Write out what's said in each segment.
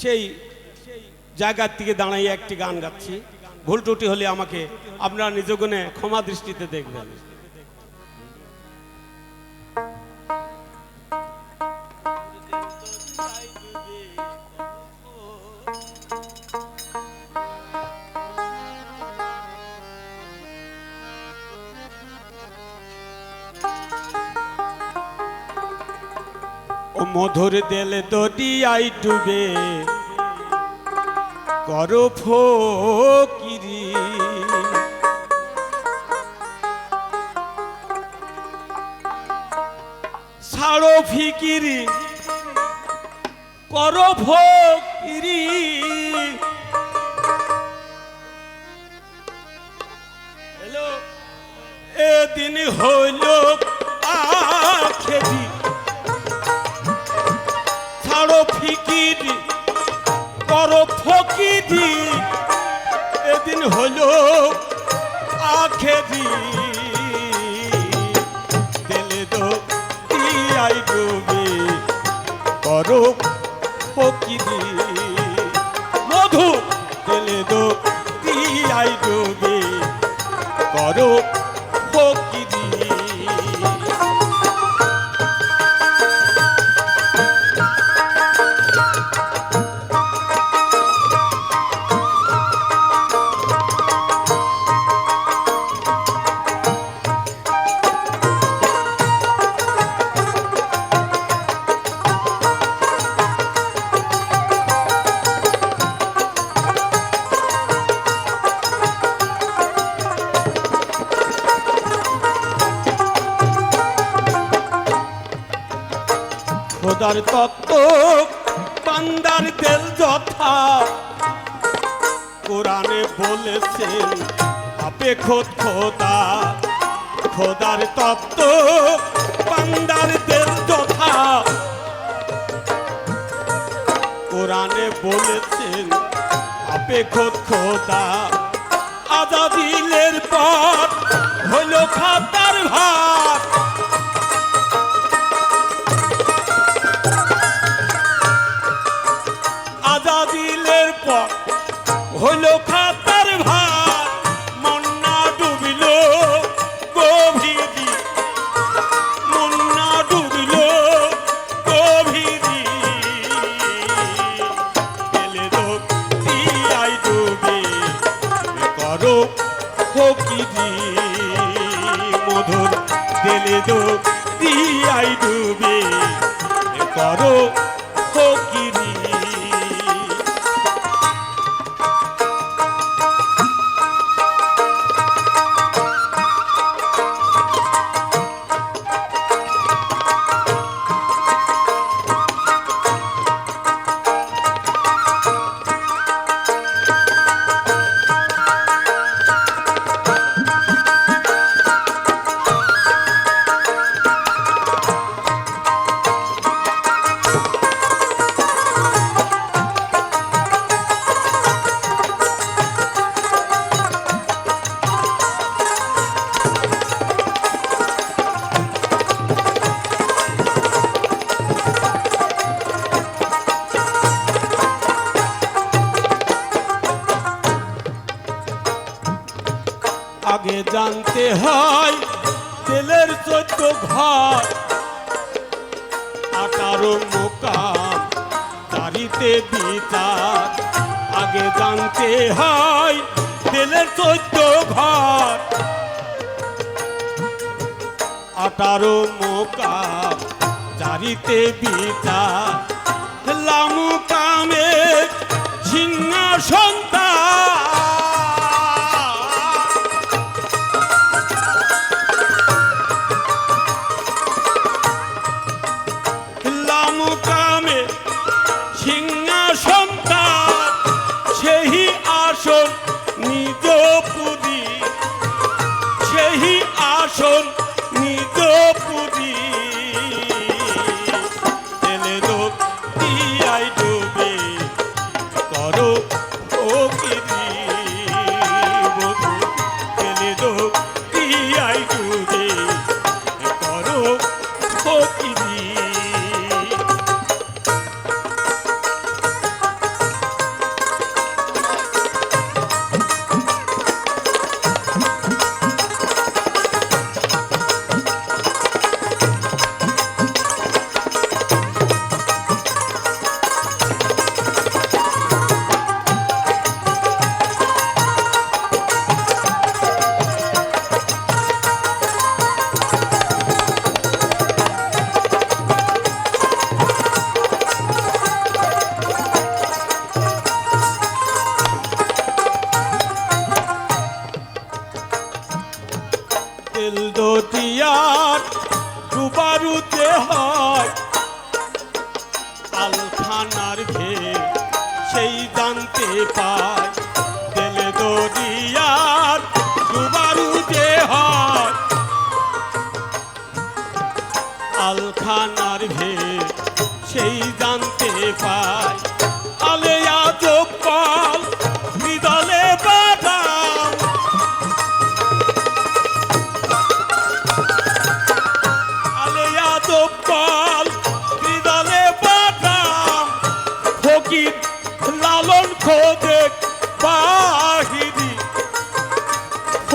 সেই জায়গার থেকে দাঁড়াইয়ে একটি গান গাচ্ছি। ভুল টুটি হলে আমাকে আপনারা নিজগুণে ক্ষমা দৃষ্টিতে দেখবেন। মধুর দেলে দরিয়াই ডুবে। কর ফকিরি। ছাড়ো ফিকিরি। কর হ্যালো এদিন হইল ছাড়ো ফিকির করো ফকিরি। এদিন হলো আখেরি। দিলে দো দিয়াই ডুবে করো ফকিরি। খোদার তত্ত্ব, বান্দার তেল যথা। কোরআনে বলেছেন আপে খোদ খোদা। খোদার তত্ত্ব, বান্দার তেল যথা। কোরআনে বলেছেন আপে খোদ খোদা। আজাদিলের পর হইল খাতার ভাত মধুর দিলে দো দিয়াই ডুবে। করো ফকিরি। আগে জানতে হয়, তেলের চোদ্দ ঘর। আঠারো মোকাম তারিতে বিচার আগে জানতে হয়, তেলের চোদ্দ ঘর। আঠারো মোকাম জারিতে বিচার লামু কামে সিংহাসন আসন জানতে পাই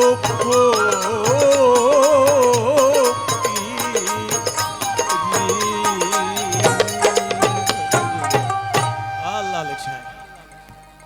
hope for.